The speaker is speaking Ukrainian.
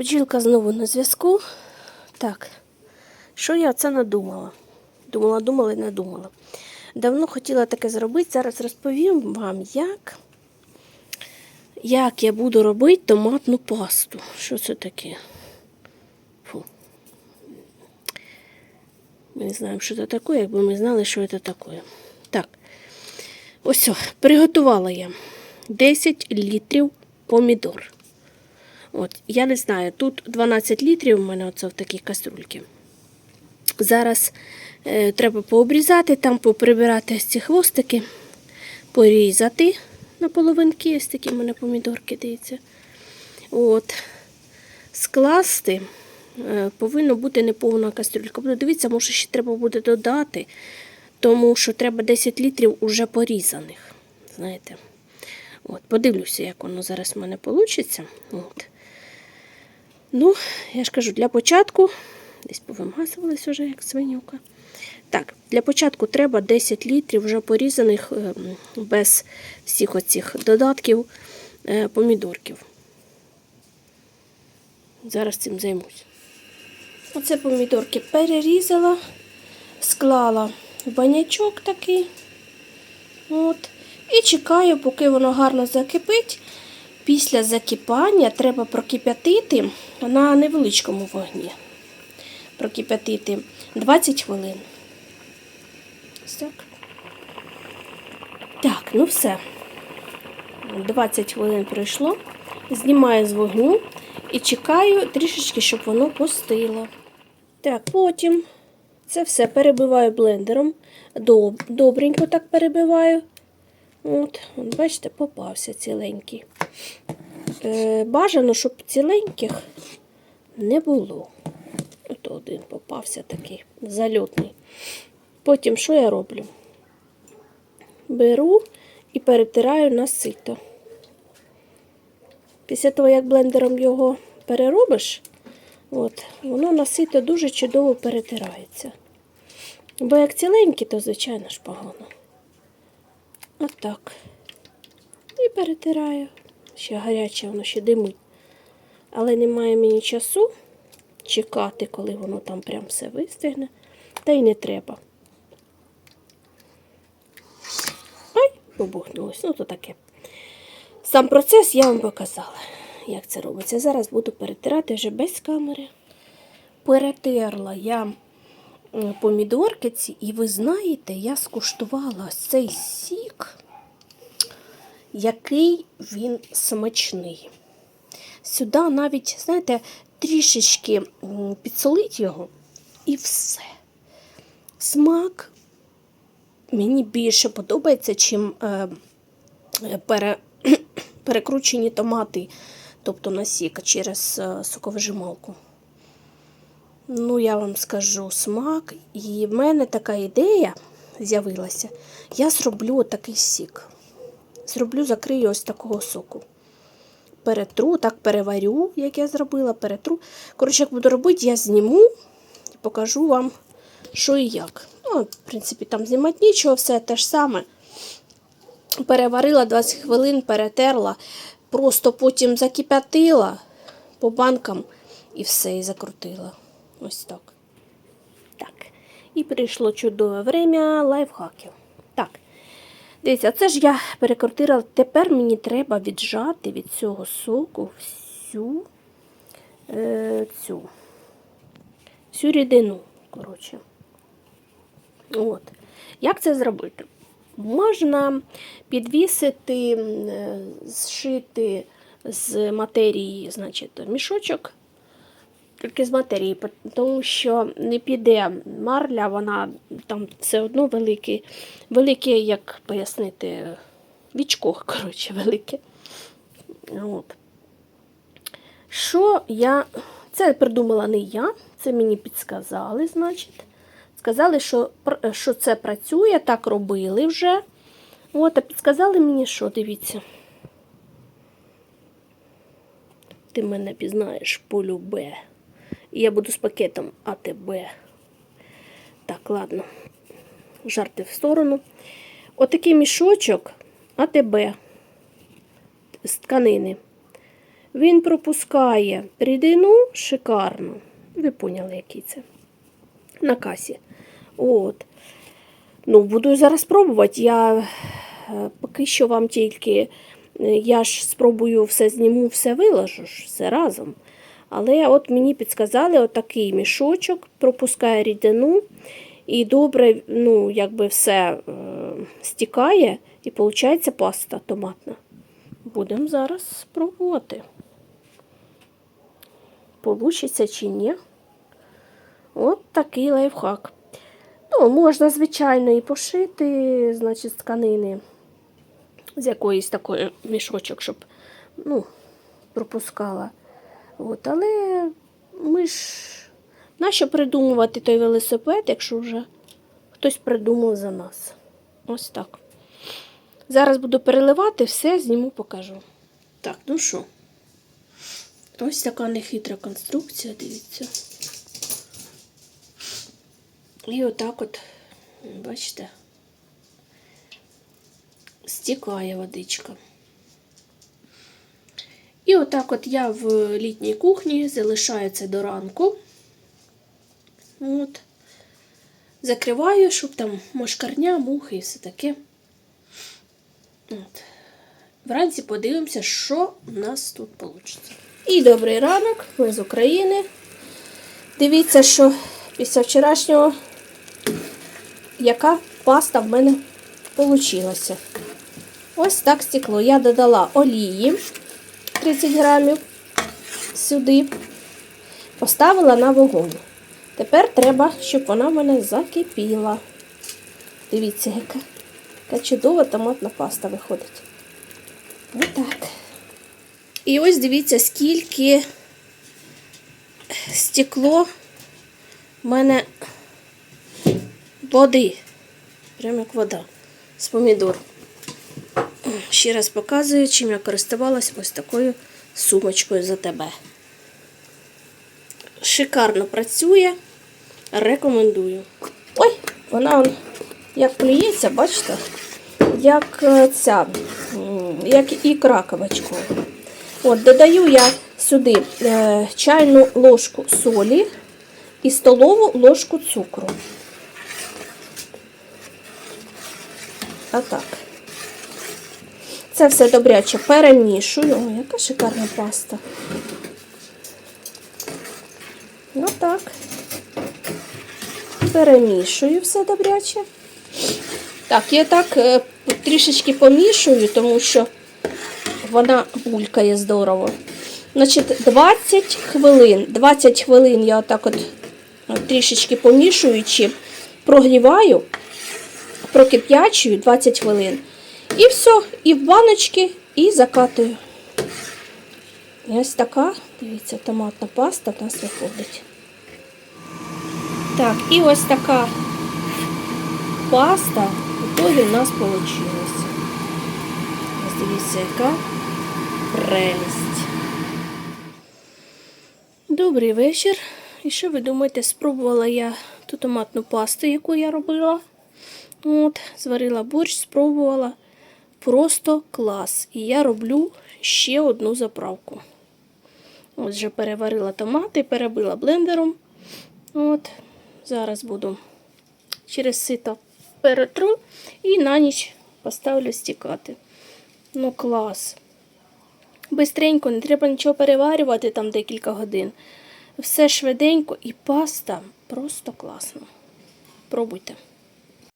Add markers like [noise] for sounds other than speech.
Бджілка знову на зв'язку. Так, що я це надумала? Думала, думала і надумала. Давно хотіла таке зробити. Зараз розповім вам, як, як я буду робити томатну пасту. Що це таке? Фу. Ми не знаємо, що це таке, якби ми знали, що це таке. Так, ось, приготувала я 10 літрів помідор. От, я не знаю, тут 12 літрів у мене оце в такій каструльці. Зараз е, треба пообрізати, там поприбирати ці хвостики, порізати на половинки, ось такі в мене помідорки, дивіться. От. Скласти е, повинна бути неповна кастрюлька. Буду дивіться, може ще треба буде додати, тому що треба 10 літрів уже порізаних. Знаєте. От, подивлюся, як воно зараз в мене вийде. От. Ну, я ж кажу, для початку, десь повимазувались вже, як свинюка. Так, для початку треба 10 літрів вже порізаних е, без всіх оцих додатків е, помідорків. Зараз цим займусь. Оце помідорки перерізала, склала в банячок такий. От. І чекаю, поки воно гарно закипить. Після закипання треба прокип'ятити на невеличкому вогні. Прокип'ятити 20 хвилин. Так. Так, ну все. 20 хвилин пройшло. Знімаю з вогню і чекаю трішечки, щоб воно постило. Так, потім це все перебиваю блендером. Добренько так перебиваю. От, бачите, попався ціленький. Е, бажано, щоб ціленьких не було. От один попався такий зальотний. Потім що я роблю? Беру і перетираю на сито. Після того, як блендером його переробиш, от, воно на сито дуже чудово перетирається. Бо як ціленькі, то, звичайно ж, погано. Отак. І перетираю. Ще гаряче, воно ще димить. Але немає мені часу чекати, коли воно там прям все вистигне. Та й не треба. Ай, побухнулось. Ну, то таке. Сам процес я вам показала, як це робиться. Зараз буду перетирати вже без камери. Перетерла я помідорки ці, і ви знаєте, я скуштувала цей сік, який він смачний. Сюди навіть, знаєте, трішечки підсолить його і все. Смак мені більше подобається, чим е, е, пере, [clears throat] перекручені томати, тобто насік через е, соковижималку. Ну, я вам скажу смак. І в мене така ідея з'явилася. Я зроблю такий сік. Зроблю, закрию ось такого соку. Перетру, так переварю, як я зробила, перетру. Коротше, як буду робити, я зніму і покажу вам, що і як. Ну, в принципі, там знімати нічого, все те ж саме. Переварила 20 хвилин, перетерла, просто потім закип'ятила по банкам і все, і закрутила. Ось так. Так. І прийшло чудове время лайфхаків. Так. Дивіться, це ж я перекрутила. Тепер мені треба віджати від цього соку всю е, цю, всю рідину. Коротше. От. Як це зробити? Можна підвісити, е, зшити з матерії, значить, мішочок, тільки з матерії, тому що не піде марля, вона там все одно великий, велике, як пояснити, вічко, [laughs] коротше, велике. От. Що я. Це придумала не я, це мені підсказали, значить. Сказали, що, що це працює, так робили вже. От, а підсказали мені, що, дивіться. Ти мене пізнаєш полюбе. І я буду з пакетом АТБ. Так, ладно. Жарти в сторону. Отакий мішочок АТБ з тканини. Він пропускає рідину шикарно. Ви поняли, який це. На касі. От. Ну, буду зараз пробувати. Я е, поки що вам тільки. е, Я ж спробую все зніму, все виложу ж, все разом. Але от мені підказали отакий мішочок, пропускає рідину і добре, ну, якби все е, стікає, і виходить паста томатна. Будемо зараз спробувати. Получиться чи ні. От такий лайфхак. Ну, можна, звичайно, і пошити, значить, з тканини з якоїсь такої мішочок, щоб ну, пропускала. От, але ми ж нащо придумувати той велосипед, якщо вже хтось придумав за нас. Ось так. Зараз буду переливати, все зніму, покажу. Так, ну що? Ось така нехитра конструкція, дивіться. І отак от, бачите, стікає водичка. І отак от я в літній кухні залишаю це до ранку. От. Закриваю, щоб там мошкарня, мухи і все таке. От. Вранці подивимося, що в нас тут вийде. І добрий ранок, ми з України. Дивіться, що після вчорашнього яка паста в мене вийшла. Ось так стекло. Я додала олії 30 грамів сюди, поставила на вогонь. Тепер треба, щоб вона в мене закипіла. Дивіться, яка, яка чудова томатна паста виходить. Отак. І ось дивіться, скільки стекло в мене води. Прямо як вода з помідор. Ще раз показую, чим я користувалась ось такою сумочкою за тебе. Шикарно працює. Рекомендую. Ой, вона он, як плюється, бачите? Як е, ця, як ікра кабачкова. От, додаю я сюди е, чайну ложку солі і столову ложку цукру. Отак. Це все добряче перемішую. Ой, яка шикарна паста. Ну так. Перемішую все добряче. Так, я так е, трішечки помішую, тому що вона булькає здорово. Значить, 20 хвилин. 20 хвилин я отак от е, трішечки помішуючи, прогріваю, прокип'ячую 20 хвилин. І все, і в баночки, і закатую. І ось така, дивіться, томатна паста в нас виходить. Так, і ось така паста в в нас вийшла. Ось дивіться, яка прелість. Добрий вечір. І що ви думаєте, спробувала я ту томатну пасту, яку я робила. От, зварила борщ, спробувала. Просто клас. І я роблю ще одну заправку. От вже переварила томати, перебила блендером. От, зараз буду через сито перетру і на ніч поставлю стікати. Ну, клас. Бистренько, не треба нічого переварювати там декілька годин. Все швиденько і паста просто класно. Пробуйте.